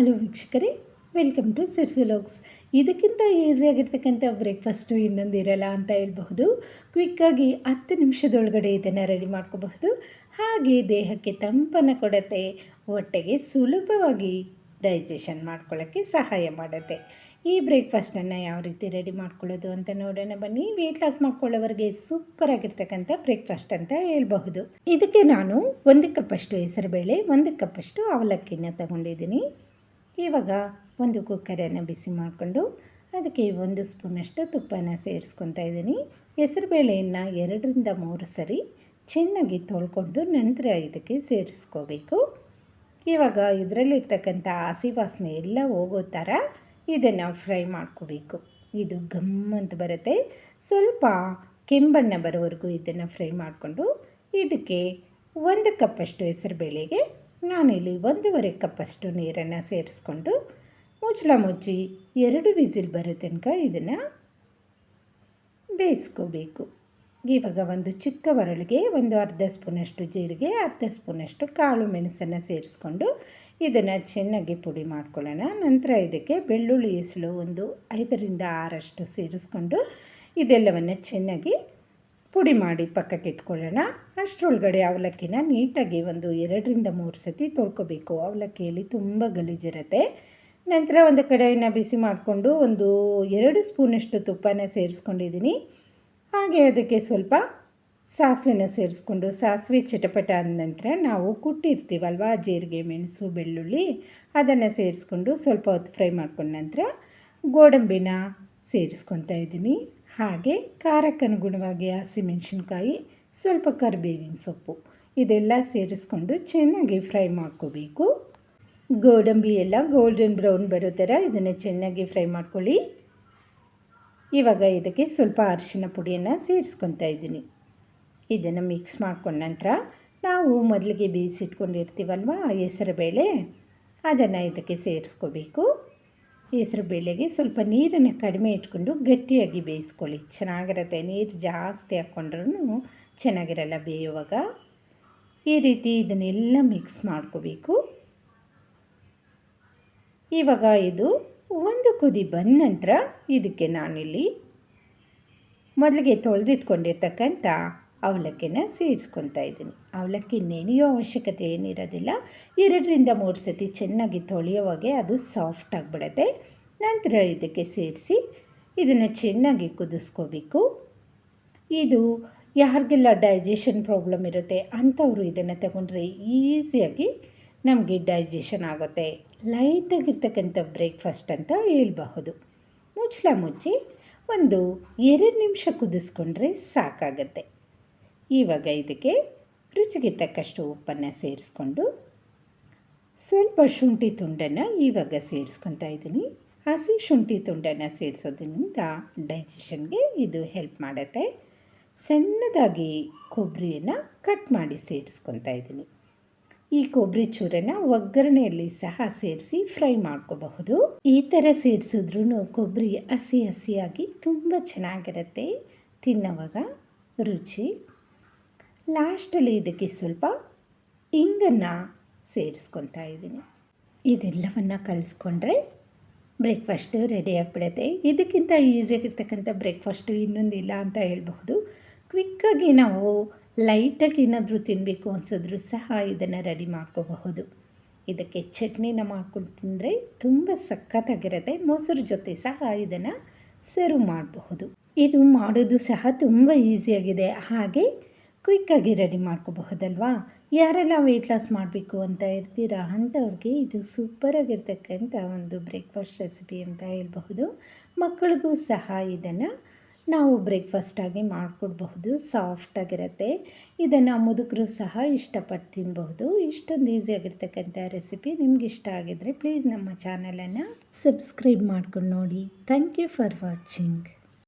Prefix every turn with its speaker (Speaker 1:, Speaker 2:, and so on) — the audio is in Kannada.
Speaker 1: ಹಲೋ ವೀಕ್ಷಕರೇ, ವೆಲ್ಕಮ್ ಟು ಸಿರ್ಸುಲೋಕ್ಸ್ ಇದಕ್ಕಿಂತ ಈಸಿಯಾಗಿರ್ತಕ್ಕಂಥ ಬ್ರೇಕ್ಫಾಸ್ಟು ಇನ್ನೊಂದು ಇರಲ್ಲ ಅಂತ ಹೇಳ್ಬಹುದು. ಕ್ವಿಕ್ಕಾಗಿ ಹತ್ತು ನಿಮಿಷದೊಳಗಡೆ ಇದನ್ನು ರೆಡಿ ಮಾಡ್ಕೋಬಹುದು. ಹಾಗೆ ದೇಹಕ್ಕೆ ತಂಪನ್ನು ಕೊಡತ್ತೆ, ಹೊಟ್ಟೆಗೆ ಸುಲಭವಾಗಿ ಡೈಜೆಷನ್ ಮಾಡ್ಕೊಳ್ಳೋಕ್ಕೆ ಸಹಾಯ ಮಾಡುತ್ತೆ. ಈ ಬ್ರೇಕ್ಫಾಸ್ಟನ್ನು ಯಾವ ರೀತಿ ರೆಡಿ ಮಾಡ್ಕೊಳ್ಳೋದು ಅಂತ ನೋಡೋಣ ಬನ್ನಿ. ವೆಯ್ಟ್ ಲಾಸ್ ಮಾಡ್ಕೊಳ್ಳೋವರೆಗೆ ಸೂಪರ್ ಆಗಿರ್ತಕ್ಕಂಥ ಬ್ರೇಕ್ಫಾಸ್ಟ್ ಅಂತ ಹೇಳ್ಬಹುದು. ಇದಕ್ಕೆ ನಾನು ಒಂದು ಕಪ್ಪಷ್ಟು ಹೆಸರುಬೇಳೆ, ಒಂದು ಕಪ್ಪಷ್ಟು ಅವಲಕ್ಕಿನ ತಗೊಂಡಿದ್ದೀನಿ. ಇವಾಗ ಒಂದು ಕುಕ್ಕರನ್ನು ಬಿಸಿ ಮಾಡಿಕೊಂಡು ಅದಕ್ಕೆ ಒಂದು ಸ್ಪೂನಷ್ಟು ತುಪ್ಪನ ಸೇರಿಸ್ಕೊತಾ ಇದ್ದೀನಿ. ಹೆಸರುಬೇಳೆಯನ್ನು ಎರಡರಿಂದ ಮೂರು ಸರಿ ಚೆನ್ನಾಗಿ ತೊಳ್ಕೊಂಡು ನಂತರ ಇದಕ್ಕೆ ಸೇರಿಸ್ಕೋಬೇಕು. ಇವಾಗ ಇದರಲ್ಲಿರ್ತಕ್ಕಂಥ ಹಸಿ ವಾಸನೆ ಎಲ್ಲ ಹೋಗೋ ಥರ ಇದನ್ನು ಫ್ರೈ ಮಾಡ್ಕೋಬೇಕು. ಇದು ಗಮ್ ಅಂತ ಬರುತ್ತೆ. ಸ್ವಲ್ಪ ಕೆಂಬಣ್ಣ ಬರೋವರೆಗೂ ಇದನ್ನು ಫ್ರೈ ಮಾಡಿಕೊಂಡು ಇದಕ್ಕೆ ಒಂದು ಕಪ್ಪಷ್ಟು ಹೆಸರುಬೇಳೆಗೆ ನಾನಿಲ್ಲಿ ಒಂದೂವರೆ ಕಪ್ಪಷ್ಟು ನೀರನ್ನು ಸೇರಿಸ್ಕೊಂಡು ಮುಚ್ಚಳ ಮುಚ್ಚಿ ಎರಡು ವಿಸಿಲ್ ಬರೋ ತನಕ ಇದನ್ನು ಬೇಯಿಸ್ಕೋಬೇಕು. ಇವಾಗ ಒಂದು ಚಿಕ್ಕ ಒರಳಿಗೆ ಒಂದು ಅರ್ಧ ಸ್ಪೂನಷ್ಟು ಜೀರಿಗೆ, ಅರ್ಧ ಸ್ಪೂನಷ್ಟು ಕಾಳು ಮೆಣಸನ್ನು ಸೇರಿಸ್ಕೊಂಡು ಇದನ್ನು ಚೆನ್ನಾಗಿ ಪುಡಿ ಮಾಡ್ಕೊಳ್ಳೋಣ. ನಂತರ ಇದಕ್ಕೆ ಬೆಳ್ಳುಳ್ಳಿ ಎಸಳು ಒಂದು ಐದರಿಂದ ಆರಷ್ಟು ಸೇರಿಸ್ಕೊಂಡು ಇದೆಲ್ಲವನ್ನು ಚೆನ್ನಾಗಿ ಪುಡಿ ಮಾಡಿ ಪಕ್ಕಕ್ಕೆ ಇಟ್ಕೊಳ್ಳೋಣ. ಅಷ್ಟರೊಳಗಡೆ ಅವಲಕ್ಕಿನ ನೀಟಾಗಿ ಒಂದು ಎರಡರಿಂದ ಮೂರು ಸತಿ ತೊಳ್ಕೊಬೇಕು. ಅವಲಕ್ಕಿಯಲ್ಲಿ ತುಂಬ ಗಲೀಜಿರುತ್ತೆ. ನಂತರ ಒಂದು ಕಡೆಯನ್ನು ಬಿಸಿ ಮಾಡಿಕೊಂಡು ಒಂದು ಎರಡು ಸ್ಪೂನಷ್ಟು ತುಪ್ಪನ ಸೇರಿಸ್ಕೊಂಡಿದ್ದೀನಿ. ಹಾಗೆ ಅದಕ್ಕೆ ಸ್ವಲ್ಪ ಸಾಸಿವೆನ ಸೇರಿಸ್ಕೊಂಡು ಸಾಸಿವೆ ಚಟಪಟ ಆದ ನಂತರ ನಾವು ಕುಟ್ಟಿರ್ತೀವಲ್ವ ಜೀರಿಗೆ, ಮೆಣಸು, ಬೆಳ್ಳುಳ್ಳಿ ಅದನ್ನು ಸೇರಿಸ್ಕೊಂಡು ಸ್ವಲ್ಪ ಹೊತ್ತು ಫ್ರೈ ಮಾಡ್ಕೊಂಡ ನಂತರ ಗೋಡಂಬಿನ ಸೇರಿಸ್ಕೊತಾ ಇದ್ದೀನಿ. ಹಾಗೆ ಖಾರಕ್ಕನುಗುಣವಾಗಿ ಹಸಿಮೆಣಸಿನ್ಕಾಯಿ, ಸ್ವಲ್ಪ ಕರಿಬೇವಿನ ಸೊಪ್ಪು, ಇದೆಲ್ಲ ಸೇರಿಸ್ಕೊಂಡು ಚೆನ್ನಾಗಿ ಫ್ರೈ ಮಾಡ್ಕೋಬೇಕು. ಗೋಡಂಬಿ ಎಲ್ಲ ಗೋಲ್ಡನ್ ಬ್ರೌನ್ ಬರೋ ಥರ ಇದನ್ನು ಚೆನ್ನಾಗಿ ಫ್ರೈ ಮಾಡ್ಕೊಳ್ಳಿ. ಇವಾಗ ಇದಕ್ಕೆ ಸ್ವಲ್ಪ ಅರಿಶಿನ ಪುಡಿಯನ್ನು ಸೇರಿಸ್ಕೊತಾ ಇದ್ದೀನಿ. ಇದನ್ನು ಮಿಕ್ಸ್ ಮಾಡ್ಕೊಂಡ ನಂತರ ನಾವು ಮೊದಲಿಗೆ ಬೇಯಿಸಿಟ್ಕೊಂಡಿರ್ತೀವಲ್ವ ಹೆಸರು ಬೇಳೆ ಅದನ್ನು ಇದಕ್ಕೆ ಸೇರಿಸ್ಕೋಬೇಕು. ಹೆಸರು ಬೇಳೆಗೆ ಸ್ವಲ್ಪ ನೀರನ್ನು ಕಡಿಮೆ ಇಟ್ಕೊಂಡು ಗಟ್ಟಿಯಾಗಿ ಬೇಯಿಸ್ಕೊಳ್ಳಿ. ಚೆನ್ನಾಗಿರುತ್ತೆ. ನೀರು ಜಾಸ್ತಿ ಹಾಕ್ಕೊಂಡ್ರೂ ಚೆನ್ನಾಗಿರಲ್ಲ ಬೇಯುವಾಗ. ಈ ರೀತಿ ಇದನ್ನೆಲ್ಲ ಮಿಕ್ಸ್ ಮಾಡ್ಕೋಬೇಕು. ಇವಾಗ ಇದು ಒಂದು ಕುದಿ ಬಂದ ನಂತರ ಇದಕ್ಕೆ ನಾನಿಲ್ಲಿ ಮೊದಲಿಗೆ ತೊಳೆದಿಟ್ಕೊಂಡಿರ್ತಕ್ಕಂಥ ಅವಲಕ್ಕಿನ ಸೇರಿಸ್ಕೊತಾ ಇದ್ದೀನಿ. ಅವಲಕ್ಕಿ ನೆನೆಯೋ ಅವಶ್ಯಕತೆ ಏನಿರೋದಿಲ್ಲ. ಎರಡರಿಂದ ಮೂರು ಸತಿ ಚೆನ್ನಾಗಿ ತೊಳೆಯುವಾಗೆ ಅದು ಸಾಫ್ಟ್ ಆಗಿಬಿಡುತ್ತೆ. ನಂತರ ಇದಕ್ಕೆ ಸೇರಿಸಿ ಇದನ್ನು ಚೆನ್ನಾಗಿ ಕುದಿಸ್ಕೋಬೇಕು. ಇದು ಯಾರಿಗೆಲ್ಲ ಡೈಜೆಷನ್ ಪ್ರಾಬ್ಲಮ್ ಇರುತ್ತೆ ಅಂಥವರು ಇದನ್ನು ತಗೊಂಡ್ರೆ ಈಸಿಯಾಗಿ ನಮಗೆ ಡೈಜೆಷನ್ ಆಗುತ್ತೆ. ಲೈಟಾಗಿರ್ತಕ್ಕಂಥ ಬ್ರೇಕ್ಫಾಸ್ಟ್ ಅಂತ ಹೇಳ್ಬಹುದು. ಮುಚ್ಚಲ ಮುಚ್ಚಿ ಒಂದು ಎರಡು ನಿಮಿಷ ಕುದಿಸ್ಕೊಂಡ್ರೆ ಸಾಕಾಗತ್ತೆ. ಇವಾಗ ಇದಕ್ಕೆ ರುಚಿಗೆ ತಕ್ಕಷ್ಟು ಉಪ್ಪನ್ನು ಸೇರಿಸ್ಕೊಂಡು ಸ್ವಲ್ಪ ಶುಂಠಿ ತುಂಡನ್ನು ಇವಾಗ ಸೇರಿಸ್ಕೊತಾ ಇದ್ದೀನಿ. ಹಸಿ ಶುಂಠಿ ತುಂಡನ್ನು ಸೇರಿಸೋದ್ರಿಂದ ಡೈಜೆಷನ್ಗೆ ಇದು ಹೆಲ್ಪ್ ಮಾಡುತ್ತೆ. ಸಣ್ಣದಾಗಿ ಕೊಬ್ಬರಿಯನ್ನು ಕಟ್ ಮಾಡಿ ಸೇರಿಸ್ಕೊತಾ ಇದ್ದೀನಿ. ಈ ಕೊಬ್ಬರಿ ಚೂರನ್ನು ಒಗ್ಗರಣೆಯಲ್ಲಿ ಸಹ ಸೇರಿಸಿ ಫ್ರೈ ಮಾಡ್ಕೋಬಹುದು. ಈ ಥರ ಸೇರಿಸಿದ್ರೂ ಕೊಬ್ಬರಿ ಹಸಿ ಹಸಿಯಾಗಿ ತುಂಬ ಚೆನ್ನಾಗಿರುತ್ತೆ. ತಿನ್ನೋವಾಗ ರುಚಿ ಲಾಸ್ಟಲ್ಲಿ ಇದಕ್ಕೆ ಸ್ವಲ್ಪ ಇಂಗನ್ನು ಸೇರಿಸ್ಕೊತಾ ಇದ್ದೀನಿ. ಇದೆಲ್ಲವನ್ನು ಕಲಿಸ್ಕೊಂಡ್ರೆ ಬ್ರೇಕ್ಫಾಸ್ಟು ರೆಡಿ ಆಗಿಬಿಡುತ್ತೆ. ಇದಕ್ಕಿಂತ ಈಸಿಯಾಗಿರ್ತಕ್ಕಂಥ ಬ್ರೇಕ್ಫಾಸ್ಟು ಇನ್ನೊಂದಿಲ್ಲ ಅಂತ ಹೇಳ್ಬಹುದು. ಕ್ವಿಕ್ಕಾಗಿ ನಾವು ಲೈಟಾಗಿ ಏನಾದರೂ ತಿನ್ನಬೇಕು ಅನಿಸಿದ್ರು ಸಹ ಇದನ್ನು ರೆಡಿ ಮಾಡ್ಕೋಬಹುದು. ಇದಕ್ಕೆ ಚಟ್ನಿನ ಮಾಡ್ಕೊಂಡು ತಿಂದರೆ ತುಂಬ ಸಖತ್ತಾಗಿರುತ್ತೆ. ಮೊಸರು ಜೊತೆ ಸಹ ಇದನ್ನು ಸರ್ವ್ ಮಾಡಬಹುದು. ಇದು ಮಾಡೋದು ಸಹ ತುಂಬ ಈಸಿಯಾಗಿದೆ ಹಾಗೆ ಕ್ವಿಕ್ಕಾಗಿ ರೆಡಿ ಮಾಡ್ಕೋಬಹುದಲ್ವಾ? ಯಾರೆಲ್ಲ ವೆಯ್ಟ್ ಲಾಸ್ ಮಾಡಬೇಕು ಅಂತ ಇರ್ತೀರಾ ಅಂಥವ್ರಿಗೆ ಇದು ಸೂಪರಾಗಿರ್ತಕ್ಕಂಥ ಒಂದು ಬ್ರೇಕ್ಫಾಸ್ಟ್ ರೆಸಿಪಿ ಅಂತ ಹೇಳಬಹುದು. ಮಕ್ಕಳಿಗೂ ಸಹ ಇದನ್ನು ನಾವು ಬ್ರೇಕ್ಫಾಸ್ಟಾಗಿ ಮಾಡಿಕೊಡ್ಬಹುದು ಸಾಫ್ಟಾಗಿರುತ್ತೆ ಇದನ್ನು ಮುದುಕರು ಸಹ ಇಷ್ಟಪಟ್ಟು ತಿನ್ನಬಹುದು ಇಷ್ಟೊಂದು ಈಸಿಯಾಗಿರ್ತಕ್ಕಂಥ ರೆಸಿಪಿ ನಿಮ್ಗೆ ಇಷ್ಟ ಆಗಿದ್ದರೆ ಪ್ಲೀಸ್ ನಮ್ಮ ಚಾನಲನ್ನು ಸಬ್ಸ್ಕ್ರೈಬ್ ಮಾಡ್ಕೊಂಡು ನೋಡಿ. Thank you for watching